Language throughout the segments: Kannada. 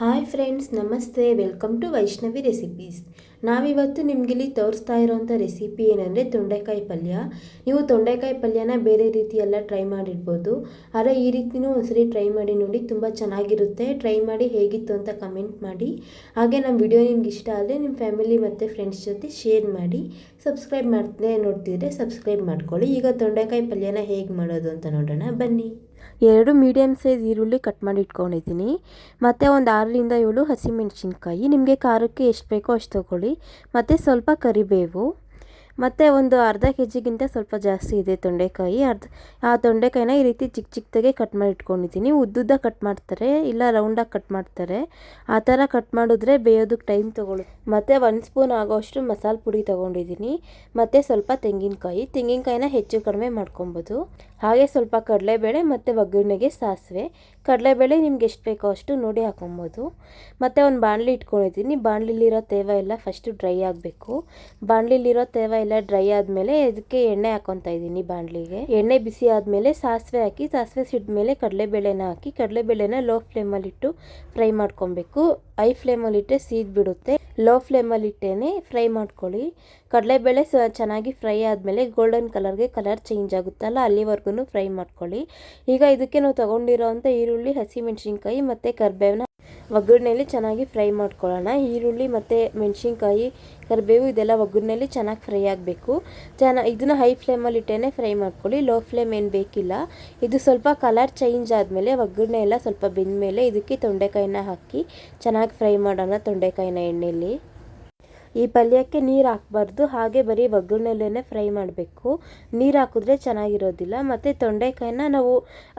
ಹಾಯ್ ಫ್ರೆಂಡ್ಸ್, ನಮಸ್ತೆ. Welcome to Vaishnavi recipes. ನಾವಿವತ್ತು ನಿಮಗಿಲ್ಲಿ ತೋರಿಸ್ತಾ ಇರೋವಂಥ ರೆಸಿಪಿ ಏನಂದರೆ ತೊಂಡೆಕಾಯಿ ಪಲ್ಯ. ನೀವು ತೊಂಡೆಕಾಯಿ ಪಲ್ಯನ ಬೇರೆ ರೀತಿಯೆಲ್ಲ ಟ್ರೈ ಮಾಡಿರ್ಬೋದು. ಆದರೆ ಈ ರೀತಿನೂ ಒಂದ್ಸರಿ ಟ್ರೈ ಮಾಡಿ ನೋಡಿ, ತುಂಬ ಚೆನ್ನಾಗಿರುತ್ತೆ. ಟ್ರೈ ಮಾಡಿ ಹೇಗಿತ್ತು ಅಂತ ಕಮೆಂಟ್ ಮಾಡಿ. ಹಾಗೆ ನಮ್ಮ ವಿಡಿಯೋ ನಿಮ್ಗೆ ಇಷ್ಟ ಆದರೆ ನಿಮ್ಮ ಫ್ಯಾಮಿಲಿ ಮತ್ತು ಫ್ರೆಂಡ್ಸ್ ಜೊತೆ ಶೇರ್ ಮಾಡಿ. ಸಬ್ಸ್ಕ್ರೈಬ್ ಮಾಡ್ತೇ ನೋಡ್ತಿದ್ರೆ ಸಬ್ಸ್ಕ್ರೈಬ್ ಮಾಡ್ಕೊಳ್ಳಿ. ಈಗ ತೊಂಡೆಕಾಯಿ ಪಲ್ಯನ ಹೇಗೆ ಮಾಡೋದು ಅಂತ ನೋಡೋಣ. ಬನ್ನಿ. ಎರಡು ಮೀಡಿಯಮ್ ಸೈಜ್ ಈರುಳ್ಳಿ ಕಟ್ ಮಾಡಿ ಇಟ್ಕೊಂಡಿದ್ದೀನಿ. ಮತ್ತು ಒಂದು ಆರರಿಂದ ಏಳು ಹಸಿಮೆಣಸಿನ್ಕಾಯಿ. ನಿಮಗೆ ಖಾರಕ್ಕೆ ಎಷ್ಟು ಬೇಕೋ ಅಷ್ಟು ತೊಗೊಳ್ಳಿ. ಮತ್ತು ಸ್ವಲ್ಪ ಕರಿಬೇವು. ಮತ್ತು ಒಂದು ಅರ್ಧ ಕೆ ಜಿಗಿಂತ ಸ್ವಲ್ಪ ಜಾಸ್ತಿ ಇದೆ ತೊಂಡೆಕಾಯಿ. ಅರ್ಧ, ಆ ತೊಂಡೆಕಾಯಿನ ಈ ರೀತಿ ಚಿಕ್ಕ ಚಿಕ್ಕದಾಗೆ ಕಟ್ ಮಾಡಿ ಇಟ್ಕೊಂಡಿದ್ದೀನಿ. ಉದ್ದುದ್ದ ಕಟ್ ಮಾಡ್ತಾರೆ, ಇಲ್ಲ ರೌಂಡಾಗಿ ಕಟ್ ಮಾಡ್ತಾರೆ. ಆ ಥರ ಕಟ್ ಮಾಡಿದ್ರೆ ಬೇಯೋದಕ್ಕೆ ಟೈಮ್ ತೊಗೊಳುತ್ತೆ ಮತ್ತು ಒಂದು ಸ್ಪೂನ್ ಆಗೋಷ್ಟು ಮಸಾಲೆ ಪುಡಿ ತೊಗೊಂಡಿದ್ದೀನಿ. ಮತ್ತು ಸ್ವಲ್ಪ ತೆಂಗಿನಕಾಯಿ. ತೆಂಗಿನಕಾಯಿನ ಹೆಚ್ಚು ಕಡಿಮೆ ಮಾಡ್ಕೊಬೋದು. ಹಾಗೆ ಸ್ವಲ್ಪ ಕಡಲೆಬೇಳೆ ಮತ್ತು ಒಗ್ಗರಣೆಗೆ ಸಾಸಿವೆ. ಕಡಲೆಬೇಳೆ ನಿಮ್ಗೆ ಎಷ್ಟು ಬೇಕೋ ಅಷ್ಟು ನೋಡಿ ಹಾಕೊಬೋದು. ಮತ್ತು ಒಂದು ಬಾಣಲಿ ಇಟ್ಕೊಂಡಿದ್ದೀನಿ. ಬಾಣಲಿಲಿರೋ ತೇವ ಎಲ್ಲ ಫಸ್ಟು ಡ್ರೈ ಆಗಬೇಕು. ಬಾಣಲಿಲಿರೋ ತೇವ ಎಲ್ಲ ಡ್ರೈ ಆದಮೇಲೆ ಇದಕ್ಕೆ ಎಣ್ಣೆ ಹಾಕೊತಾ ಇದ್ದೀನಿ ಬಾಣಲಿಗೆ. ಎಣ್ಣೆ ಬಿಸಿ ಆದಮೇಲೆ ಸಾಸಿವೆ ಹಾಕಿ, ಸಾಸಿವೆ ಸಿಡಿದ್ಮೇಲೆ ಕಡಲೆಬೇಳೆನ ಹಾಕಿ, ಕಡಲೆಬೇಳೆನ ಲೋ ಫ್ಲೇಮಲ್ಲಿಟ್ಟು ಫ್ರೈ ಮಾಡ್ಕೊಬೇಕು. ಐ ಫ್ಲೇಮಲ್ಲಿಟ್ಟರೆ ಸೀದ್ ಬಿಡುತ್ತೆ ಲೋ ಫ್ಲೇಮಲ್ಲಿಟ್ಟೇ ಫ್ರೈ ಮಾಡ್ಕೊಳ್ಳಿ. ಕಡಲೆಬೇಳೆ ಸ, ಚೆನ್ನಾಗಿ ಫ್ರೈ ಆದಮೇಲೆ ಗೋಲ್ಡನ್ ಕಲರ್ಗೆ ಕಲರ್ ಚೇಂಜ್ ಆಗುತ್ತಲ್ಲ ಅಲ್ಲಿವರೆಗೂ ಫ್ರೈ ಮಾಡ್ಕೊಳ್ಳಿ. ಈಗ ಇದಕ್ಕೆ ನಾವು ತೊಗೊಂಡಿರೋವಂಥ ಈರುಳ್ಳಿ, ಹಸಿಮೆಣ್ಸಿನ್ಕಾಯಿ ಮತ್ತು ಕರಿಬೇವನ್ನ ಒಗ್ಗರಣೆಯಲ್ಲಿ ಚೆನ್ನಾಗಿ ಫ್ರೈ ಮಾಡ್ಕೊಳ್ಳೋಣ. ಈರುಳ್ಳಿ ಮತ್ತು ಮೆಣಸಿನ್ಕಾಯಿ, ಕರಿಬೇವು ಇದೆಲ್ಲ ಒಗ್ಗರಣೆಯಲ್ಲಿ ಚೆನ್ನಾಗಿ ಫ್ರೈ ಆಗಬೇಕು. ಚೆನ್ನ, ಇದನ್ನು ಹೈ ಫ್ಲೇಮಲ್ಲಿ ಇಟ್ಟೇ ಫ್ರೈ ಮಾಡ್ಕೊಳ್ಳಿ. ಲೋ ಫ್ಲೇಮ್ ಏನು ಬೇಕಿಲ್ಲ. ಇದು ಸ್ವಲ್ಪ ಕಲರ್ ಚೇಂಜ್ ಆದಮೇಲೆ ಒಗ್ಗರಣೆ ಎಲ್ಲ ಸ್ವಲ್ಪ ಬೆಂದಮೇಲೆ ಇದಕ್ಕೆ ತೊಂಡೆಕಾಯಿನ ಹಾಕಿ ಚೆನ್ನಾಗಿ ಫ್ರೈ ಮಾಡೋಣ ತೊಂಡೆಕಾಯಿನ ಎಣ್ಣೆಯಲ್ಲಿ ಈ ಪಲ್ಯಕ್ಕೆ ನೀರು ಹಾಕಬಾರ್ದು, ಹಾಗೆ ಬರೀ ಒಗ್ಗರಣೆಲ್ಲೇ ಫ್ರೈ ಮಾಡಬೇಕು. ನೀರು ಹಾಕಿದ್ರೆ ಚೆನ್ನಾಗಿರೋದಿಲ್ಲ, ಮತ್ತು ತೊಂಡೆಕಾಯಿನ ನಾವು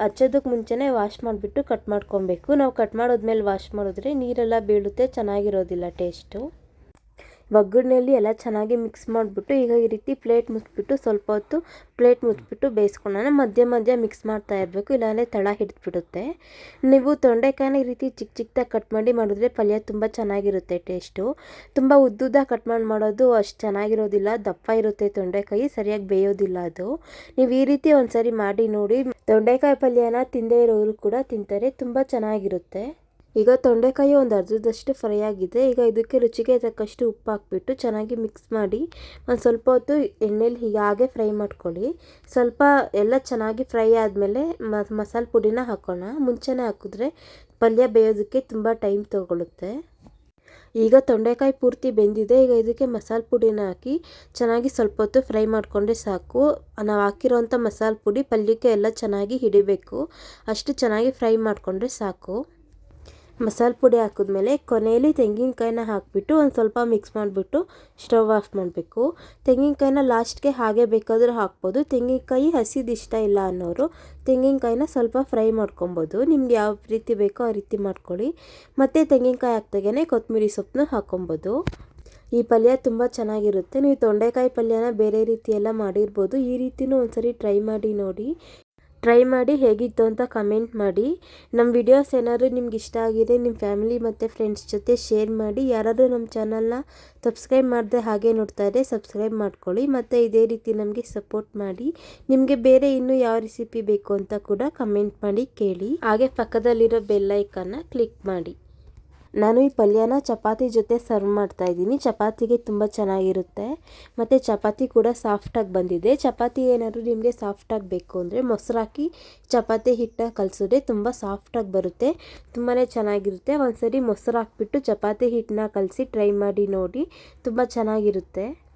ಹಚ್ಚೋದಕ್ಕೆ ಮುಂಚೆನೇ ವಾಶ್ ಮಾಡಿಬಿಟ್ಟು ಕಟ್ ಮಾಡ್ಕೊಬೇಕು. ನಾವು ಕಟ್ ಮಾಡೋದ್ಮೇಲೆ ವಾಶ್ ಮಾಡಿದ್ರೆ ನೀರೆಲ್ಲ ಬೀಳುತ್ತೆ, ಚೆನ್ನಾಗಿರೋದಿಲ್ಲ ಟೇಸ್ಟು ಒಗ್ಗರಣೆಯಲ್ಲಿ ಎಲ್ಲ ಚೆನ್ನಾಗಿ ಮಿಕ್ಸ್ ಮಾಡಿಬಿಟ್ಟು ಈಗ ಈ ರೀತಿ ಪ್ಲೇಟ್ ಮುಚ್ಚಿಬಿಟ್ಟು ಸ್ವಲ್ಪ ಹೊತ್ತು ಪ್ಲೇಟ್ ಮುಚ್ಚಿಬಿಟ್ಟು ಬೇಯಿಸ್ಕೊಳ್ಳೋಣ. ಮಧ್ಯ ಮಧ್ಯ ಮಿಕ್ಸ್ ಮಾಡ್ತಾ ಇರಬೇಕು, ಇಲ್ಲಾಂದರೆ ತಳ ಹಿಡಿದ್ಬಿಡುತ್ತೆ. ನೀವು ತೊಂಡೆಕಾಯಿನ ಈ ರೀತಿ ಚಿಕ್ಕ ಚಿಕ್ಕದಾಗಿ ಕಟ್ ಮಾಡಿ ಮಾಡಿದ್ರೆ ಪಲ್ಯ ತುಂಬ ಚೆನ್ನಾಗಿರುತ್ತೆ ಟೇಸ್ಟು ತುಂಬ ಉದ್ದುದ ಕಟ್ ಮಾಡಿ ಮಾಡೋದು ಅಷ್ಟು ಚೆನ್ನಾಗಿರೋದಿಲ್ಲ, ದಪ್ಪ ಇರುತ್ತೆ ತೊಂಡೆಕಾಯಿ, ಸರಿಯಾಗಿ ಬೇಯೋದಿಲ್ಲ ಅದು. ನೀವು ಈ ರೀತಿ ಒಂದ್ಸರಿ ಮಾಡಿ ನೋಡಿ, ತೊಂಡೆಕಾಯಿ ಪಲ್ಯನ ತಿಂದೇ ಇರೋರು ಕೂಡ ತಿಂತಾರೆ, ತುಂಬ ಚೆನ್ನಾಗಿರುತ್ತೆ. ಈಗ ತೊಂಡೆಕಾಯಿ ಒಂದು ಅರ್ಧದಷ್ಟು ಫ್ರೈ ಆಗಿದೆ. ಈಗ ಇದಕ್ಕೆ ರುಚಿಗೆ ತಕ್ಕಷ್ಟು ಉಪ್ಪು ಹಾಕ್ಬಿಟ್ಟು ಚೆನ್ನಾಗಿ ಮಿಕ್ಸ್ ಮಾಡಿ ಒಂದು ಸ್ವಲ್ಪ ಹೊತ್ತು ಎಣ್ಣೆಲಿ ಹೀಗೆ ಹಾಗೆ ಫ್ರೈ ಮಾಡ್ಕೊಳ್ಳಿ. ಸ್ವಲ್ಪ ಎಲ್ಲ ಚೆನ್ನಾಗಿ ಫ್ರೈ ಆದಮೇಲೆ ಮಸಾಲೆ ಪುಡಿನ ಹಾಕೋಣ. ಮುಂಚೆನೇ ಹಾಕಿದ್ರೆ ಪಲ್ಯ ಬೇಯೋದಕ್ಕೆ ತುಂಬ ಟೈಮ್ ತೊಗೊಳುತ್ತೆ. ಈಗ ತೊಂಡೆಕಾಯಿ ಪೂರ್ತಿ ಬೆಂದಿದೆ. ಈಗ ಇದಕ್ಕೆ ಮಸಾಲೆ ಪುಡಿನ ಹಾಕಿ ಚೆನ್ನಾಗಿ ಸ್ವಲ್ಪ ಹೊತ್ತು ಫ್ರೈ ಮಾಡಿಕೊಂಡ್ರೆ ಸಾಕು. ನಾವು ಹಾಕಿರೋಂಥ ಮಸಾಲೆ ಪುಡಿ ಪಲ್ಯಕ್ಕೆ ಎಲ್ಲ ಚೆನ್ನಾಗಿ ಹಿಡಿಬೇಕು. ಅಷ್ಟು ಚೆನ್ನಾಗಿ ಫ್ರೈ ಮಾಡಿಕೊಂಡ್ರೆ ಸಾಕು. ಮಸಾಲೆ ಪುಡಿ ಹಾಕಿದ್ಮೇಲೆ ಕೊನೆಯಲ್ಲಿ ತೆಂಗಿನಕಾಯಿನ ಹಾಕಿಬಿಟ್ಟು ಒಂದು ಸ್ವಲ್ಪ ಮಿಕ್ಸ್ ಮಾಡಿಬಿಟ್ಟು ಸ್ಟವ್ ಆಫ್ ಮಾಡಬೇಕು. ತೆಂಗಿನಕಾಯಿನ ಲಾಸ್ಟ್ಗೆ ಹಾಗೆ ಬೇಕಾದರೂ ಹಾಕ್ಬೋದು. ತೆಂಗಿನಕಾಯಿ ಹಸಿದು ಇಷ್ಟ ಇಲ್ಲ ಅನ್ನೋರು ತೆಂಗಿನಕಾಯಿನ ಸ್ವಲ್ಪ ಫ್ರೈ ಮಾಡ್ಕೊಬೋದು. ನಿಮ್ಗೆ ಯಾವ ರೀತಿ ಬೇಕೋ ಆ ರೀತಿ ಮಾಡ್ಕೊಳ್ಳಿ. ಮತ್ತು ತೆಂಗಿನಕಾಯಿ ಹಾಕ್ದಾಗೇ ಕೊತ್ತಂಬರಿ ಸೊಪ್ಪನ್ನು ಹಾಕೊಬೋದು ಈ ಪಲ್ಯ ತುಂಬ ಚೆನ್ನಾಗಿರುತ್ತೆ. ನೀವು ತೊಂಡೆಕಾಯಿ ಪಲ್ಯನ ಬೇರೆ ರೀತಿಯೆಲ್ಲ ಮಾಡಿರ್ಬೋದು. ಈ ರೀತಿಯೂ ಒಂದ್ಸರಿ ಟ್ರೈ ಮಾಡಿ ನೋಡಿ. ಟ್ರೈ ಮಾಡಿ ಹೇಗಿತ್ತು ಅಂತ ಕಮೆಂಟ್ ಮಾಡಿ. ನಮ್ಮ ವಿಡಿಯೋಸ್ ಏನಾದರೂ ನಿಮ್ಗೆ ಇಷ್ಟ ಆಗಿದೆ ನಿಮ್ಮ ಫ್ಯಾಮಿಲಿ ಮತ್ತು ಫ್ರೆಂಡ್ಸ್ ಜೊತೆ ಶೇರ್ ಮಾಡಿ. ಯಾರಾದರೂ ನಮ್ಮ ಚಾನಲ್ನ ಸಬ್ಸ್ಕ್ರೈಬ್ ಮಾಡದೆ ಹಾಗೆ ನೋಡ್ತಾ ಇದ್ದರೆ ಸಬ್ಸ್ಕ್ರೈಬ್ ಮಾಡ್ಕೊಳ್ಳಿ. ಮತ್ತು ಇದೇ ರೀತಿ ನಮಗೆ ಸಪೋರ್ಟ್ ಮಾಡಿ. ನಿಮಗೆ ಬೇರೆ ಇನ್ನೂ ಯಾವ ರೆಸಿಪಿ ಬೇಕು ಅಂತ ಕೂಡ ಕಮೆಂಟ್ ಮಾಡಿ ಕೇಳಿ. ಹಾಗೆ ಪಕ್ಕದಲ್ಲಿರೋ ಬೆಲ್ಲೈಕನ್ನ ಕ್ಲಿಕ್ ಮಾಡಿ. ನಾನು ಈ ಪಲ್ಯನ ಚಪಾತಿ ಜೊತೆ ಸರ್ವ್ ಮಾಡ್ತಾ ಇದ್ದೀನಿ. ಚಪಾತಿಗೆ ತುಂಬ ಚೆನ್ನಾಗಿರುತ್ತೆ. ಮತ್ತು ಚಪಾತಿ ಕೂಡ ಸಾಫ್ಟಾಗಿ ಬಂದಿದೆ. ಚಪಾತಿ ಏನಾದರೂ ನಿಮಗೆ ಸಾಫ್ಟಾಗಿ ಬೇಕು ಅಂದರೆ ಮೊಸರು ಹಾಕಿ ಚಪಾತಿ ಹಿಟ್ಟನ್ನ ಕಲಸಿದ್ರೆ ತುಂಬ ಸಾಫ್ಟಾಗಿ ಬರುತ್ತೆ. ತುಂಬಾ ಚೆನ್ನಾಗಿರುತ್ತೆ. ಒಂದ್ಸರಿ ಮೊಸರು ಹಾಕ್ಬಿಟ್ಟು ಚಪಾತಿ ಹಿಟ್ಟನ್ನ ಕಲಸಿ ಟ್ರೈ ಮಾಡಿ ನೋಡಿ. ತುಂಬ ಚೆನ್ನಾಗಿರುತ್ತೆ.